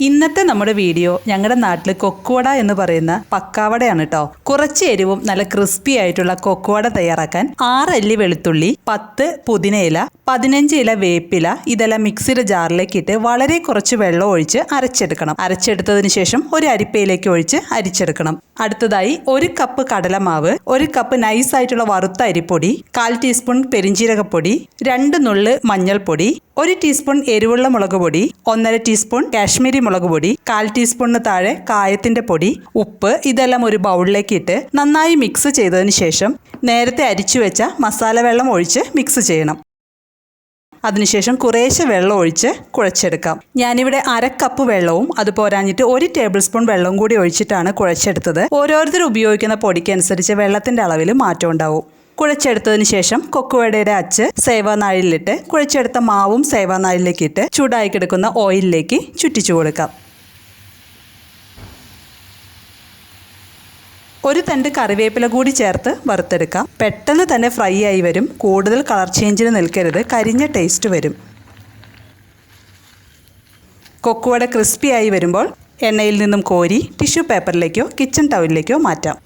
ഇന്നത്തെ നമ്മുടെ വീഡിയോ ഞങ്ങളുടെ നാട്ടിൽ കൊക്കുവട എന്ന് പറയുന്ന പക്കാവടയാണ് കേട്ടോ കുറച്ച് എരിവും നല്ല ക്രിസ്പി ആയിട്ടുള്ള കൊക്കുവട തയ്യാറാക്കാൻ ആറ് അല്ലി വെളുത്തുള്ളി പത്ത് പുതിനയില പതിനഞ്ച് ഇല വേപ്പില ഇതെല്ലാം മിക്സിയുടെ ജാറിലേക്ക് ഇട്ട് വളരെ കുറച്ച് വെള്ളം ഒഴിച്ച് അരച്ചെടുക്കണം. അരച്ചെടുത്തതിന് ശേഷം ഒരു അരിപ്പയിലേക്ക് ഒഴിച്ച് അരിച്ചെടുക്കണം. അടുത്തതായി ഒരു കപ്പ് കടലമാവ് ഒരു കപ്പ് നൈസ് ആയിട്ടുള്ള വറുത്ത അരിപ്പൊടി കാൽ ടീസ്പൂൺ പെരിഞ്ചീരകപ്പൊടി രണ്ട് നുള്ള് മഞ്ഞൾപ്പൊടി ഒരു ടീസ്പൂൺ എരിവുള്ള മുളക് പൊടി ഒന്നര ടീസ്പൂൺ കാശ്മീരി മുളക് പൊടി കാൽ ടീസ്പൂണിന് താഴെ കായത്തിന്റെ പൊടി ഉപ്പ് ഇതെല്ലാം ഒരു ബൗളിലേക്ക് ഇട്ട് നന്നായി മിക്സ് ചെയ്തതിന് ശേഷം നേരത്തെ അരിച്ചു വെച്ച മസാല വെള്ളം ഒഴിച്ച് മിക്സ് ചെയ്യണം. അതിനുശേഷം കുറേശ്ശെ വെള്ളം ഒഴിച്ച് കുഴച്ചെടുക്കാം. ഞാനിവിടെ അര കപ്പ് വെള്ളവും അത് പോരാഞ്ഞിട്ട് ഒരു ടേബിൾ സ്പൂൺ വെള്ളവും കൂടി ഒഴിച്ചിട്ടാണ് കുഴച്ചെടുത്തത്. ഓരോരുത്തർ ഉപയോഗിക്കുന്ന പൊടിക്കനുസരിച്ച് വെള്ളത്തിന്റെ അളവിൽ മാറ്റം ഉണ്ടാവും. കുഴച്ചെടുത്തതിന് ശേഷം കൊക്കുവടയുടെ അച്ച് സേവാനാഴിലിട്ട് കുഴച്ചെടുത്ത മാവും സേവാനാഴിലേക്ക് ഇട്ട് ചൂടായി കിടക്കുന്ന ഓയിലിലേക്ക് ചുറ്റിച്ചു കൊടുക്കാം. ഒരു തണ്ട് കറിവേപ്പില കൂടി ചേർത്ത് വറുത്തെടുക്കാം. പെട്ടെന്ന് തന്നെ ഫ്രൈ ആയി വരും. കൂടുതൽ കളർ ചേഞ്ചിന് നിൽക്കരുത്. കരിഞ്ഞ ടേസ്റ്റ് വരും. കൊക്കുവട ക്രിസ്പി ആയി വരുമ്പോൾ എണ്ണയിൽ നിന്നും കോരി ടിഷ്യൂ പേപ്പറിലേക്കോ കിച്ചൺ ടവലിലേക്കോ മാറ്റാം.